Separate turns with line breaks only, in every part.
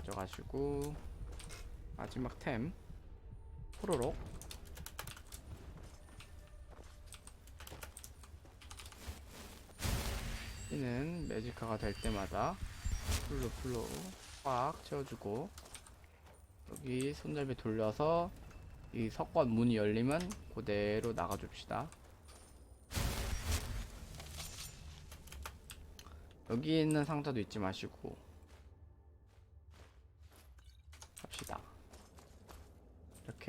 가져가시고 마지막 템 호로록. 이는 매지카가 될 때마다 풀로 풀로 꽉 채워주고 여기 손잡이 돌려서 이 석관 문이 열리면 그대로 나가줍시다. 여기 있는 상자도 잊지 마시고 갑시다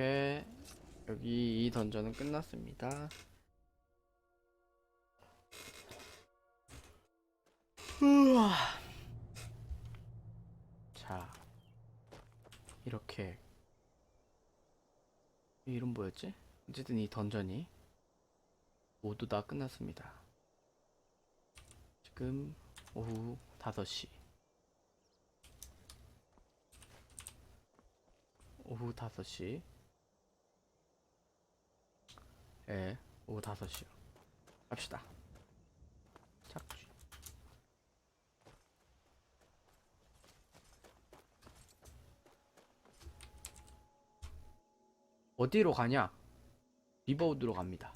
이렇게 여기 이 던전은 끝났습니다. 우와. 자 이렇게. 이 이름 뭐였지? 어쨌든 이 던전이 모두 다 끝났습니다. 지금 오후 5시. 오후 5시 예 오후 5시요. 갑시다. 착취 어디로 가냐? 리버우드로 갑니다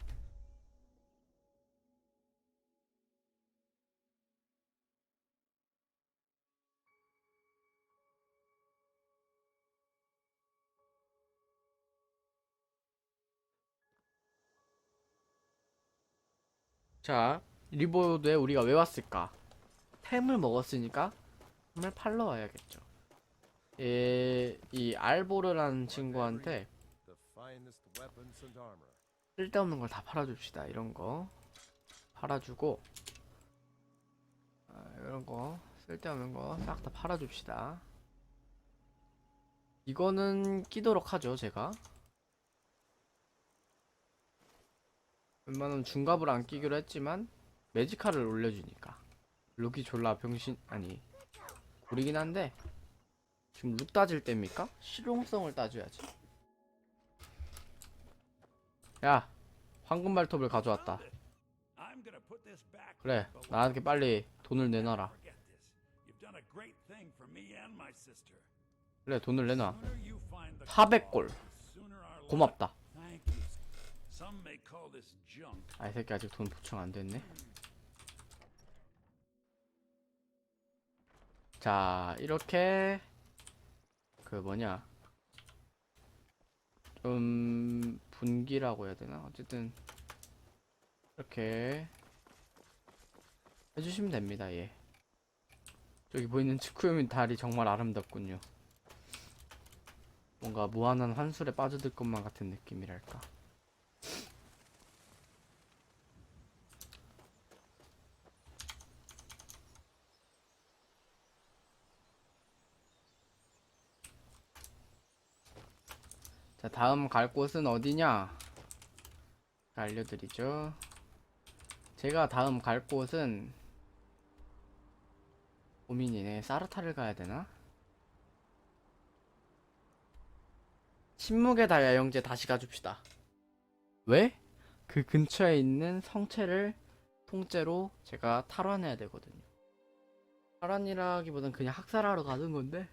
자, 리보드에 우리가 왜 왔을까? 템을 먹었으니까 템을 팔러 와야겠죠. 예, 이 알보르라는 친구한테. 쓸데없는 걸 다 팔아줍시다. 이런 거 팔아주고 아, 이런 거 쓸데없는 거 싹 다 팔아줍시다. 이거는 끼도록 하죠, 제가. 웬만하면 중갑을 안 끼기로 했지만 매지카를 올려주니까 룩이 졸라 병신 아니 구리긴 한데 지금 룩 따질 때입니까? 실용성을 따져야지 야 황금 발톱을 가져왔다. 그래 나한테 빨리 돈을 내놔라. 그래 돈을 내놔
Sooner you find the
400골
cause, sooner our life-
고맙다.
Some may call this junk.
아이 새끼 아직 돈 보충 안 됐네. 자 이렇게 그 뭐냐? 좀 분기라고 해야 되나? 어쨌든 이렇게 해주시면 됩니다 예. 저기 보이는 치쿠요미 달이 정말 아름답군요. 뭔가 무한한 환술에 빠져들 것만 같은 느낌이랄까 자, 다음 갈 곳은 어디냐? 알려드리죠. 제가 다음 갈 곳은 고민이네. 사르타를 가야 되나? 침묵의 다이아 영재 다시 가줍시다. 왜? 그 근처에 있는 성체를 통째로 제가 탈환해야 되거든요. 탈환이라기보단 그냥 학살하러 가는 건데.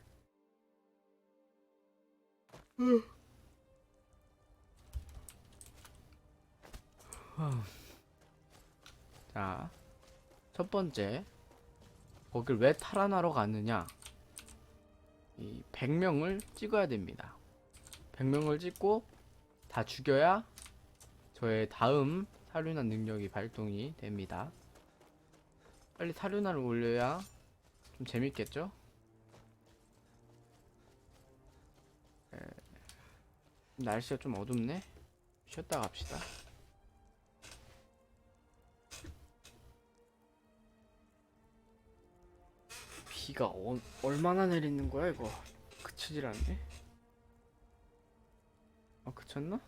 자, 첫 번째. 거길 왜 탈환하러 갔느냐? 이 100명을 찍어야 됩니다. 100명을 찍고 다 죽여야 저의 다음 사륜화 능력이 발동이 됩니다. 빨리 사륜화를 올려야 좀 재밌겠죠? 에, 날씨가 좀 어둡네? 쉬었다 갑시다. 비가 어, 얼마나 내리는 거야 이거? 그치질 않네. 아 그쳤나?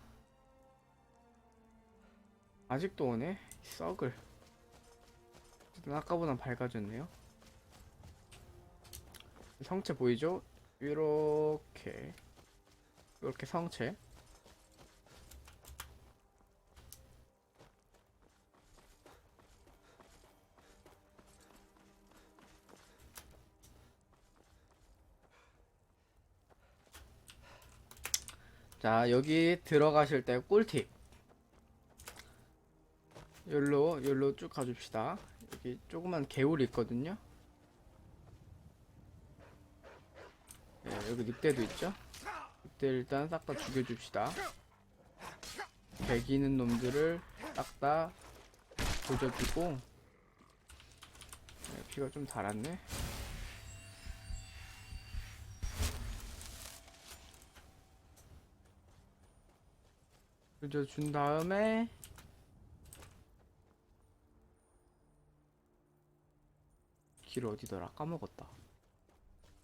아직도 오네 이 썩을. 아까보단 밝아졌네요. 성체 보이죠? 이렇게. 이렇게 성체 자, 여기 들어가실 때 꿀팁. 여기로, 여기로 쭉 가줍시다. 여기 조그만 개울이 있거든요. 네, 여기 늑대도 있죠? 늑대 일단 싹 다 죽여줍시다. 배기는 놈들을 싹 다 조져주고. 네, 피가 좀 달았네. 조져준 다음에 길 어디더라? 까먹었다.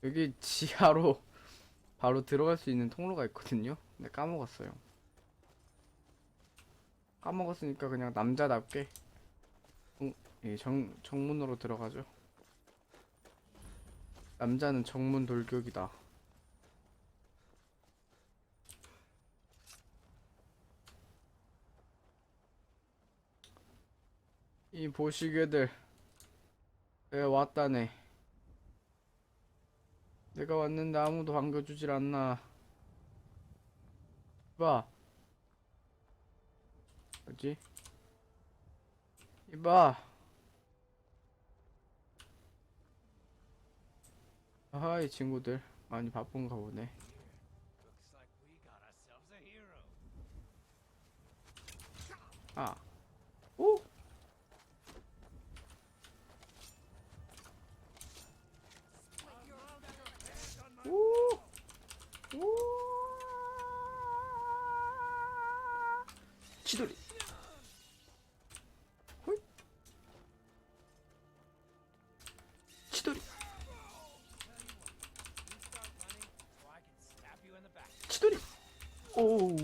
여기 지하로 바로 들어갈 수 있는 통로가 있거든요? 근데 까먹었어요. 까먹었으니까 그냥 남자답게 정, 예, 정, 정문으로 들어가죠. 남자는 정문 돌격이다 이 보시게들 내가 왔다네 내가 왔는데 아무도 반겨주질 않나 이봐 뭐지? 이봐 아하 이 친구들 많이 바쁜가 보네. 아 오! 치돌이 호잇. 치돌이. 치돌이 오우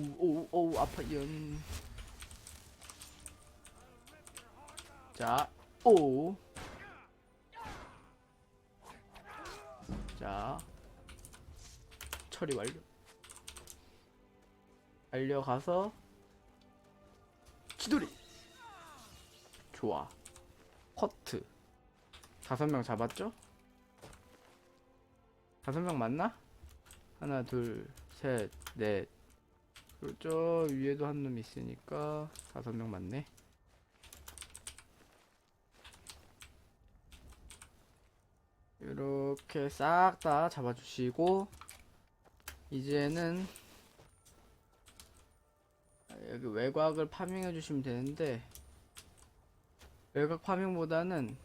오우 아파요 자, 오. 자, 처리 완료. 달려가서 치돌이. 좋아. 커트. 다섯 명 잡았죠? 다섯 명 맞나? 하나, 둘, 셋, 넷. 그리고 저 위에도 한 놈 있으니까 다섯 명 맞네. 이렇게 싹 다 잡아주시고 이제는 여기 외곽을 파밍해 주시면 되는데 외곽 파밍보다는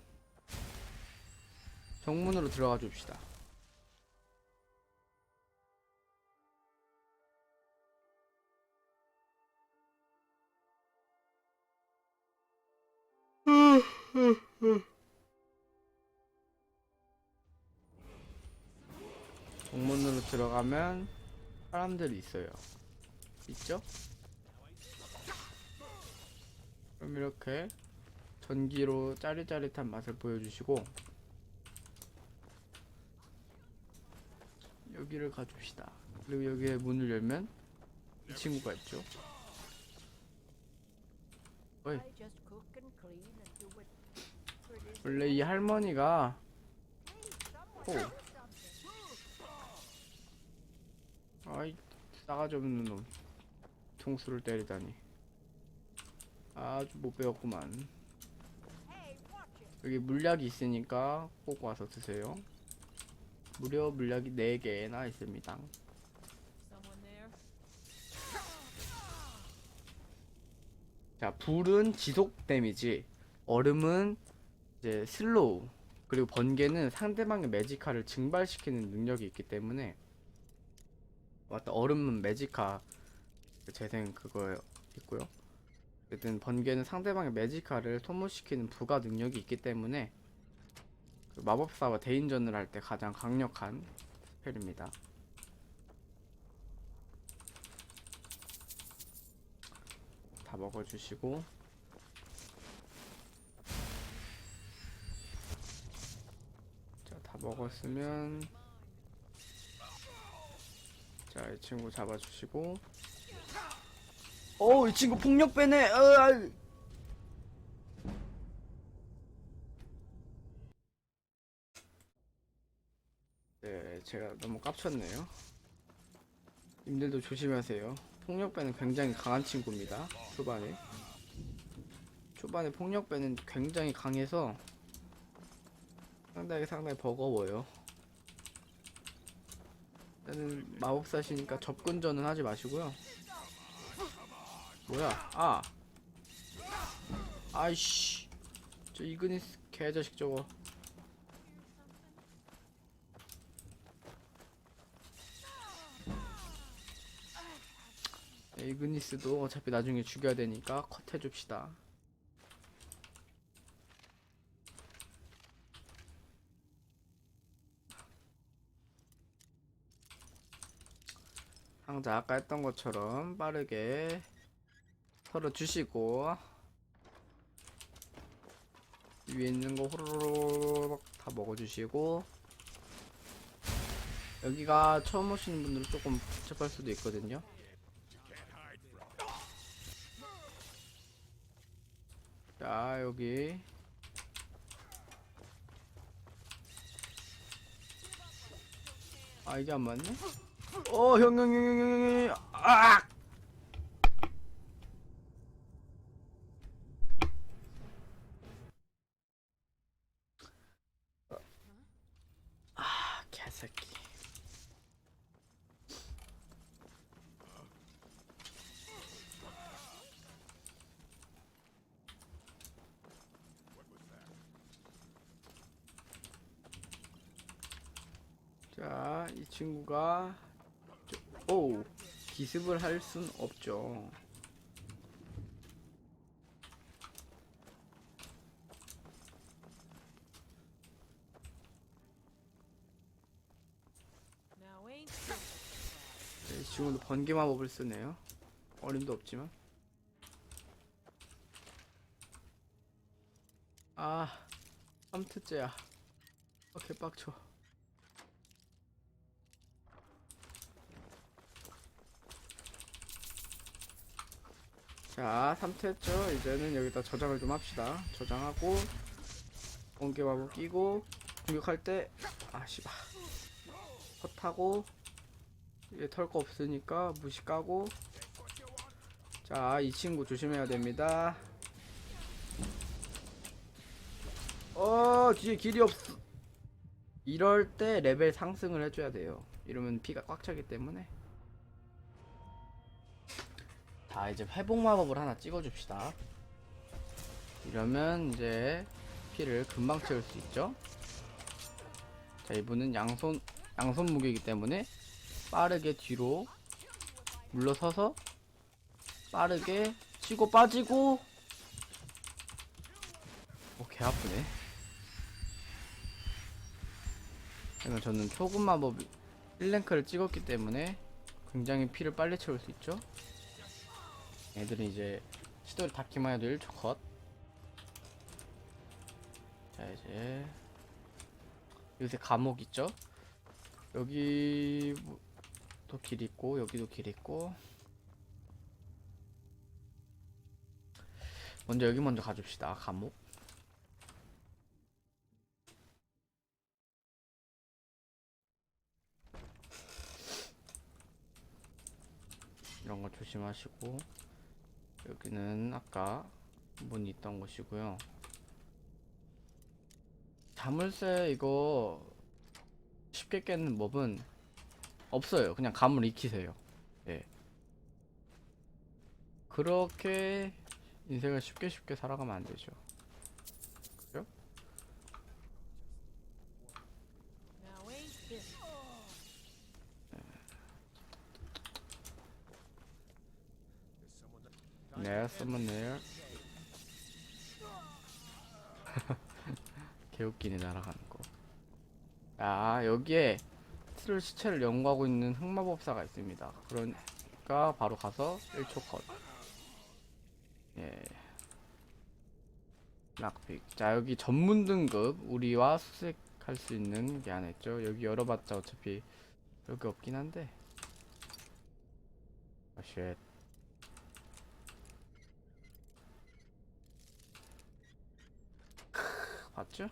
정문으로 들어가 줍시다. 들어가면 사람들이 있어요. 있죠? 그럼 이렇게 전기로 짜릿짜릿한 맛을 보여주시고 여기를 가줍시다. 그리고 여기에 문을 열면 이 친구가 있죠. 어이, 원래 이 할머니가 오, 아이 싸가지 없는 놈 통수를 때리다니 아주 못 배웠구만. 여기 물약이 있으니까 꼭 와서 드세요 무려 물약이 4개나 있습니다? 자 불은 지속 데미지 얼음은 이제 슬로우 그리고 번개는 상대방의 매지카를 증발시키는 능력이 있기 때문에 맞다. 얼음은 매지카 재생 그거 있고요. 어쨌든 번개는 상대방의 매지카를 소모시키는 부가 능력이 있기 때문에 그 마법사와 대인전을 할 때 가장 강력한 스펠입니다. 다 먹어주시고. 자 다 먹었으면 자 이 친구 잡아주시고 어 이 친구 폭력 배네 어, 아이. 네 제가 너무 깝쳤네요 님들도 조심하세요 폭력배는 굉장히 강한 친구입니다. 초반에. 초반에 폭력배는 굉장히 강해서 상당히 상당히 버거워요. 일단은 마법사시니까 접근전은 하지 마시고요. 뭐야? 아! 아이씨! 저 이그니스 개자식 저거. 이그니스도 어차피 나중에 죽여야 되니까 컷 해줍시다. 상자 아까 했던 것처럼 빠르게 털어 주시고 위에 있는 거 호로록 다 먹어주시고 여기가 처음 오시는 분들은 조금 복잡할 수도 있거든요. 자 여기 아 이게 안 맞네? 어 형 형 형 형 형 형 아! 아 개새끼 자, 이 친구가 저- 오 기습을 할 순 없죠. 네, 이 친구도 번개 마법을 쓰네요. 어림도 없지만. 아, 3트째야. 어, 개빡쳐. 자, 3트 했죠? 이제는 여기다 저장을 좀 합시다. 저장하고, 번개 마법 끼고, 공격할 때, 아, 씨발. 컷하고, 이게 털거 없으니까 무시 까고 자 이 친구 조심해야 됩니다 어 뒤에 길이 없어 이럴 때 레벨 상승을 해줘야 돼요 이러면 피가 꽉 차기 때문에 자 이제 회복 마법을 하나 찍어줍시다 이러면 이제 피를 금방 채울 수 있죠 자 이분은 양손 양손 무기이기 때문에 빠르게 뒤로 물러서서 빠르게 치고 빠지고 어, 개 아프네. 그러면 저는 초급 마법 1랭크를 찍었기 때문에 굉장히 피를 빨리 채울 수 있죠. 애들은 이제 시도를 닿기만 해도 1초 컷. 자 이제 요새 감옥 있죠? 여기 뭐- 또길 있고 여기도 길 있고 먼저 여기 먼저 가줍시다 감옥 이런 거 조심하시고 여기는 아까 문이 있던 곳이고요 자물쇠 이거 쉽게 깨는 법은 없어요. 그냥 감을 익히세요. 예. 그렇게 인생을 쉽게 쉽게 살아가면 안 되죠. 네, 써문네요. 개웃기네 날아가는 거. 아 여기에 트롤 시체를 연구하고 있는 흑마법사가 있습니다. 그러니까 바로 가서 1초 컷. 예. 락픽. 자 여기 전문 등급 우리와 수색할 수 있는 게 있죠. 여기 열어봤자 어차피 여기 없긴 한데. 아 쉣. 봤죠?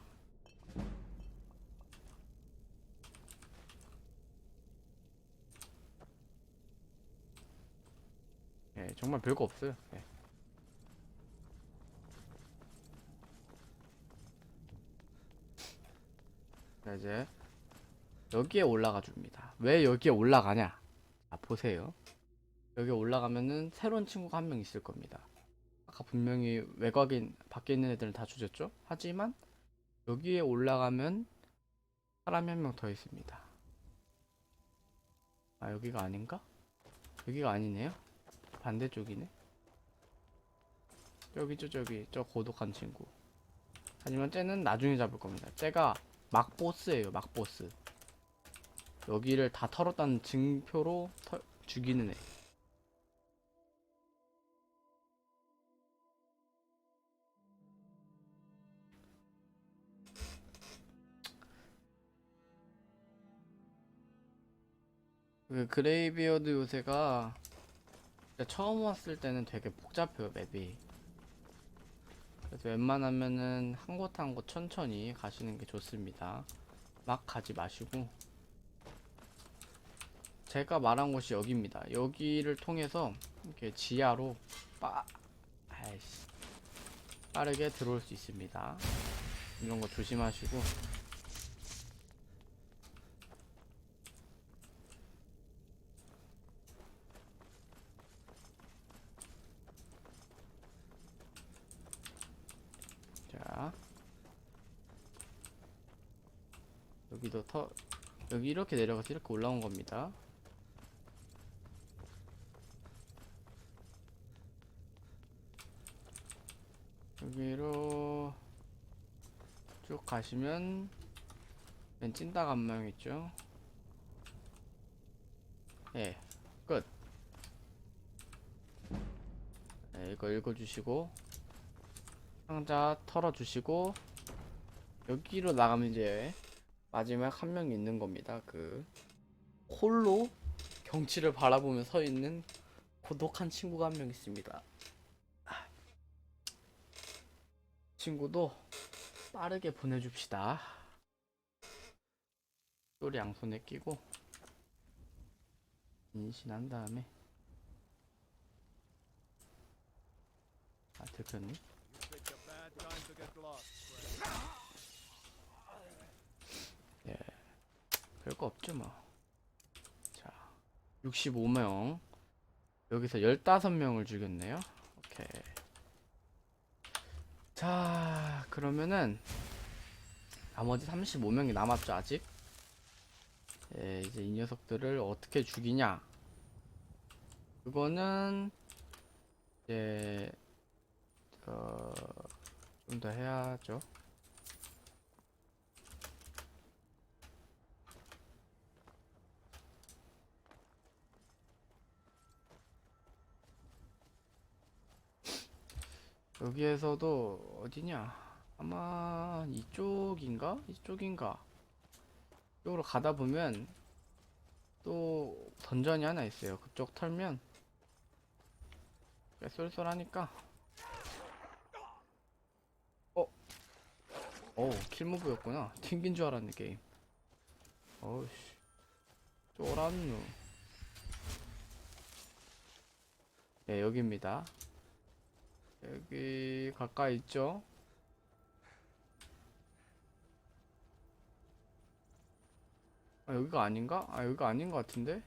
정말 별거 없어요. 예. 자 이제 여기에 올라가 줍니다. 왜 여기에 올라가냐? 아 보세요. 여기 올라가면은 새로운 친구가 한 명 있을 겁니다. 아까 분명히 외곽인 밖에 있는 애들은 다 조졌죠? 하지만 여기에 올라가면 사람이 한 명 더 있습니다. 아 여기가 아닌가? 여기가 아니네요. 반대쪽이네. 저기죠 저기 저 고독한 친구. 하지만 쟤는 나중에 잡을 겁니다. 쟤가 막 보스예요 막 보스. 여기를 다 털었다는 증표로 털, 죽이는 애. 그 그레이비어드 요새가 처음 왔을 때는 되게 복잡해요 맵이. 그래서 웬만하면은 한 곳 한 곳 천천히 가시는 게 좋습니다. 막 가지 마시고. 제가 말한 곳이 여기입니다. 여기를 통해서 이렇게 지하로 빠 아이씨 빠르게 들어올 수 있습니다. 이런 거 조심하시고 자 여기도 터 여기 이렇게 내려가서 이렇게 올라온 겁니다 여기로 쭉 가시면 맨 찐따 한명 있죠 예, 끝. 네, 이거 읽어주시고 상자 털어주시고 여기로 나가면 이제 마지막 한 명이 있는 겁니다. 그 홀로 경치를 바라보며 서 있는 고독한 친구가 한 명 있습니다. 아. 친구도 빠르게 보내줍시다. 똘 양손에 끼고 인신한 다음에 아 들켰니? 별거 없죠 뭐. 자, 65명. 여기서 15명을 죽였네요. 오케이. 자, 그러면은 나머지 35명이 남았죠, 아직. 예, 이제 이 녀석들을 어떻게 죽이냐? 그거는 이제 어, 좀 더 해야죠. 여기에서도 어디냐? 아마 이쪽인가? 이쪽인가? 이쪽으로 가다 보면 또 던전이 하나 있어요. 그쪽 털면 꽤 쏠쏠하니까. 어? 어우, 킬무브였구나. 튕긴 줄 알았네, 게임. 어우씨. 쫄았누. 네, 여기입니다. 여기 가까이 있죠? 아, 여기가 아닌가? 아, 여기가 아닌 것 같은데?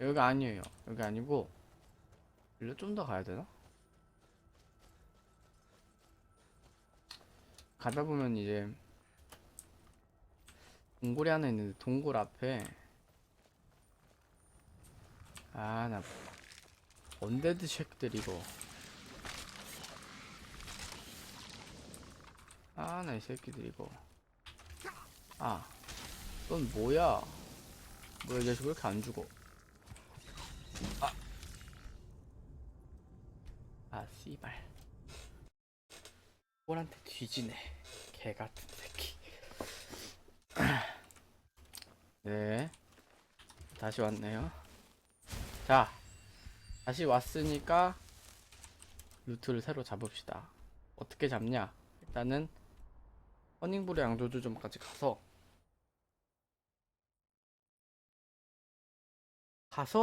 여기가 아니에요. 여기 아니고, 일로 좀 더 가야 되나? 가다 보면 이제, 동굴이 하나 있는데, 동굴 앞에, 아, 나, 언데드 쉑들 이거. 아, 나 이 새끼들 이거. 아, 넌 뭐야? 뭐야, 이 자식 왜 이렇게 안 죽어? 아, 아, 씨발. 꼴한테 뒤지네. 개 같은 새끼. 네. 다시 왔네요. 자, 다시 왔으니까 루트를 새로 잡읍시다. 어떻게 잡냐? 일단은 허닝불의 양조주점까지 가서 가서